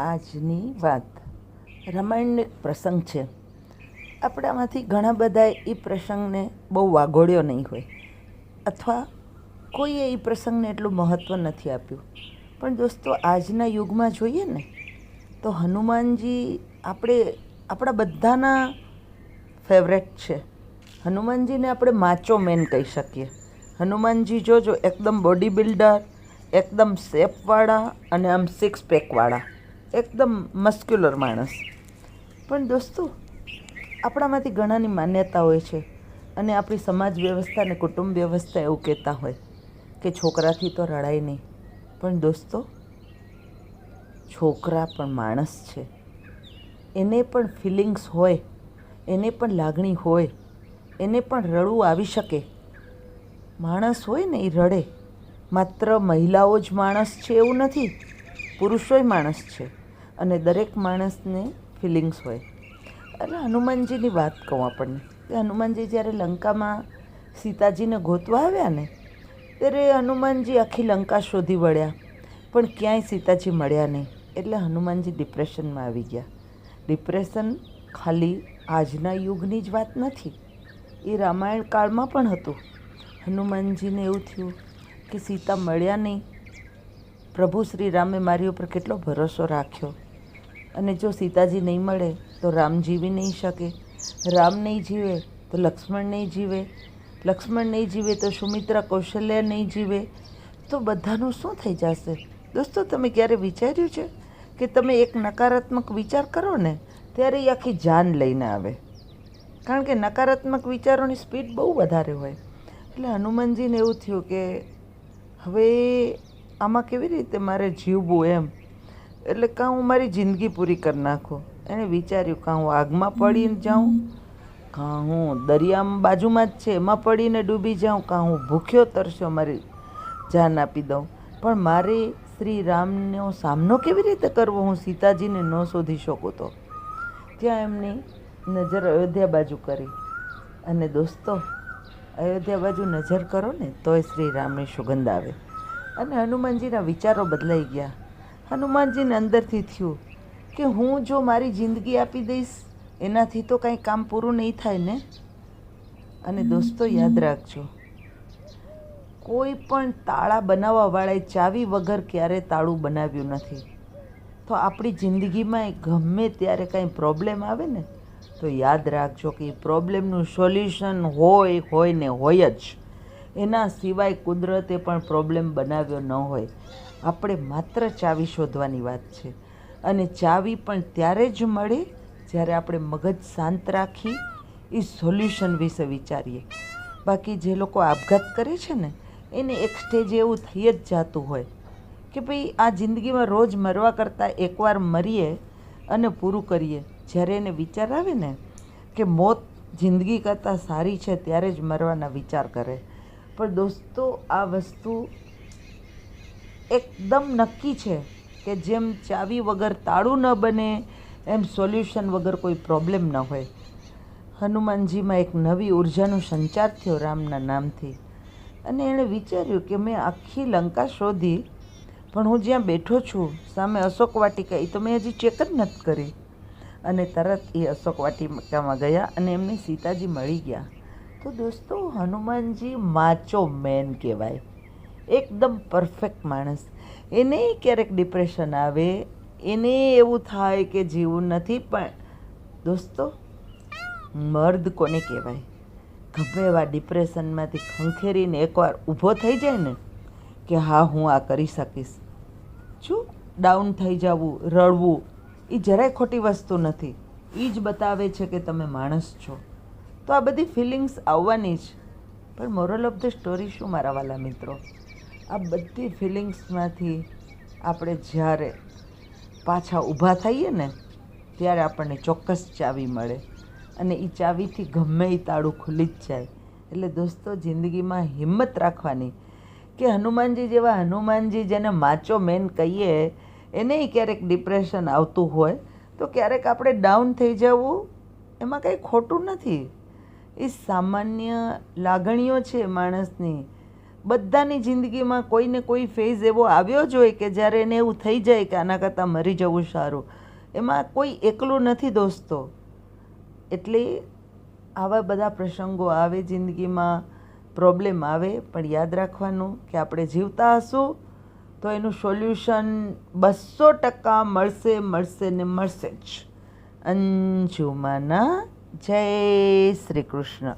આજની વાત. રામાયણનો એક પ્રસંગ છે. આપણામાંથી ઘણા બધાએ એ પ્રસંગને બહુ વાગોળ્યો નહીં હોય. અથવા કોઈએ એ પ્રસંગને એટલું મહત્ત્વ નથી આપ્યું. પણ દોસ્તો, આજના યુગમાં જોઈએ ને, તો હનુમાનજી આપણે, આપણા બધાના ફેવરેટ છે. હનુમાનજીને આપણે માચો મેન કહી શકીએ. હનુમાનજી જોજો, એકદમ બોડી બિલ્ડર, એકદમ શેપવાળા અને આમ સિક્સ પેકવાળા એકદમ મસ્ક્યુલર માણસ. પણ દોસ્તો, આપણામાંથી ઘણાની માન્યતા હોય છે અને આપણી સમાજ વ્યવસ્થા અને કુટુંબ વ્યવસ્થા એવું કહેતા હોય કે છોકરાથી તો રડાય નહીં. પણ દોસ્તો, છોકરા પણ માણસ છે. એને પણ ફિલિંગ્સ હોય, એને પણ લાગણી હોય, એને પણ રડવું આવી શકે. માણસ હોય ને એ રડે. માત્ર મહિલાઓ જ માણસ છે એવું નથી, પુરુષોય માણસ છે. અને દરેક માણસને ફિલિંગ્સ હોય. એટલે હનુમાનજીની વાત કહું આપણને. કે હનુમાનજી જ્યારે લંકામાં સીતાજીને ગોતવા આવ્યા ને, ત્યારે હનુમાનજી આખી લંકા શોધી વળ્યા. પણ ક્યાંય સીતાજી મળ્યા નહીં. એટલે હનુમાનજી ડિપ્રેશનમાં આવી ગયા. ડિપ્રેશન ખાલી આજના યુગની જ વાત નથી. એ રામાયણ કાળમાં પણ હતું. હનુમાનજીને એવું થયું કે સીતા મળ્યા નહીં. પ્રભુ શ્રી રામે મારી ઉપર કેટલો ભરોસો રાખ્યો. અને જો સીતાજી નહીં મળે, તો રામ જીવી નહીં શકે. રામ નહીં જીવે, તો લક્ષ્મણ નહીં જીવે. લક્ષ્મણ નહીં જીવે, તો સુમિત્રા કૌશલ્ય નહીં જીવે. તો બધાનું શું થઈ જશે? દોસ્તો, તમે ક્યારે વિચાર્યું છે કે તમે એક નકારાત્મક વિચાર કરો ને, ત્યારે એ આખી જાન લઈને આવે? કારણ કે નકારાત્મક વિચારોની સ્પીડ બહુ વધારે હોય. એટલે હનુમાનજીને એવું થયું કે, હવે આમાં કેવી રીતે મારે જીવવું એમ? એટલે કાં હું મારી જિંદગી પૂરી કરી નાખું? એણે વિચાર્યું, કાં હું આગમાં પડીને જાઉં? કાં હું દરિયામાં બાજુમાં જ છે, એમાં પડીને ડૂબી જાઉં? કાં હું ભૂખ્યો તરસ્યો મારી જાન આપી દઉં? પણ મારે શ્રી રામનો સામનો કેવી રીતે કરવો? હું સીતાજીને ન શોધી શકું તો. ત્યાં એમની નજર અયોધ્યા બાજુ કરી. અને દોસ્તો, અયોધ્યા બાજુ નજર કરો ને, તોય શ્રી રામની સુગંધ આવે. અને હનુમાનજીના વિચારો બદલાઈ ગયા. હનુમાનજીને અંદરથી થયું કે હું જો મારી જિંદગી આપી દઈશ, એનાથી તો કાંઈ કામ પૂરું નહીં થાય ને? અને દોસ્તો, યાદ રાખજો, કોઈ પણ તાળા બનાવવાવાળાએ ચાવી વગર ક્યારે તાળું બનાવ્યું નથી. તો આપણી જિંદગીમાં ગમે ત્યારે કાંઈ પ્રોબ્લેમ આવે ને, તો યાદ રાખજો કે એ પ્રોબ્લેમનું સોલ્યુશન હોય હોય ને હોય જ. એના સિવાય કુદરતે પણ પ્રોબ્લેમ બનાવ્યો ન હોય. આપણે માત્ર ચાવી શોધવાની વાત છે. અને ચાવી પણ ત્યારે જ મળે જ્યારે આપણે મગજ શાંત રાખી એ સોલ્યુશન વિશે વિચારીએ. બાકી જે લોકો આપઘાત કરે છે ને, એને એક સ્ટેજ એવું થઈ જ જાતું હોય કે ભાઈ આ જિંદગીમાં રોજ મરવા કરતાં એકવાર મરીએ અને પૂરું કરીએ. જ્યારે એને વિચાર આવે ને કે મોત જિંદગી કરતાં સારી છે ત્યારે જ મરવાના વિચાર કરે. પણ દોસ્તો, આ વસ્તુ એકદમ નક્કી છે કે જેમ ચાવી વગર તાળું ન બને, એમ સોલ્યુશન વગર કોઈ પ્રોબ્લેમ ન હોય. હનુમાનજીમાં એક નવી ઉર્જાનો સંચાર થયો રામના નામથી. અને એણે વિચાર્યું કે મેં આખી લંકા શોધી, પણ હું જ્યાં બેઠો છું, સામે અશોક વાટિકા એ તો મેં હજી ચેક જ નથી કરી. અને તરત એ અશોક વાટિકામાં ગયા અને એમને સીતાજી મળી ગયા. તો દોસ્તો, હનુમાનજી માચો મેન કહેવાય. એકદમ પરફેક્ટ માણસ. એને ક્યારેક ડિપ્રેશન આવે, એને એવું થાય કે જીવવું નથી, પણ દોસ્તો, મર્દ કોને કહેવાય? ગમે એવા ડિપ્રેશનમાંથી ખંખેરીને એકવાર ઊભો થઈ જાય ને, કે હા, હું આ કરી શકીશ. શું ડાઉન થઈ જવું, રડવું, એ જરાય ખોટી વસ્તુ નથી. એ જ બતાવે છે કે તમે માણસ છો. તો આ બધી ફિલિંગ્સ આવવાની જ. પણ મોરલ ઓફ ધ સ્ટોરી શું મારા વાલા મિત્રો? આ બધી ફિલિંગ્સમાંથી આપણે જ્યારે પાછા ઊભા થઈએ ને, ત્યારે આપણને ચોક્કસ ચાવી મળે. અને એ ચાવીથી ગમે એ તાળું ખુલી જ જાય. એટલે દોસ્તો, જિંદગીમાં હિંમત રાખવાની કે હનુમાનજી જેવા હનુમાનજી જેને માચો મેન કહીએ એને ક્યારેક ડિપ્રેશન આવતું હોય, તો ક્યારેક આપણે ડાઉન થઈ જવું એમાં કંઈ ખોટું નથી. એ સામાન્ય લાગણીઓ છે માણસની. બધાની જિંદગીમાં કોઈને કોઈ ફેઝ એવો આવ્યો જ હોય કે જ્યારે એને એવું થઈ જાય કે આના કરતાં મરી જવું સારું. એમાં કોઈ એકલું નથી દોસ્તો. એટલે આવા બધા પ્રસંગો આવે, જિંદગીમાં પ્રોબ્લેમ આવે, પણ યાદ રાખવાનું કે આપણે જીવતા હશું તો એનું સોલ્યુશન બસો ટકા મળશે મળશે ને મળશે જ. અંજુમાના જય શ્રી કૃષ્ણ.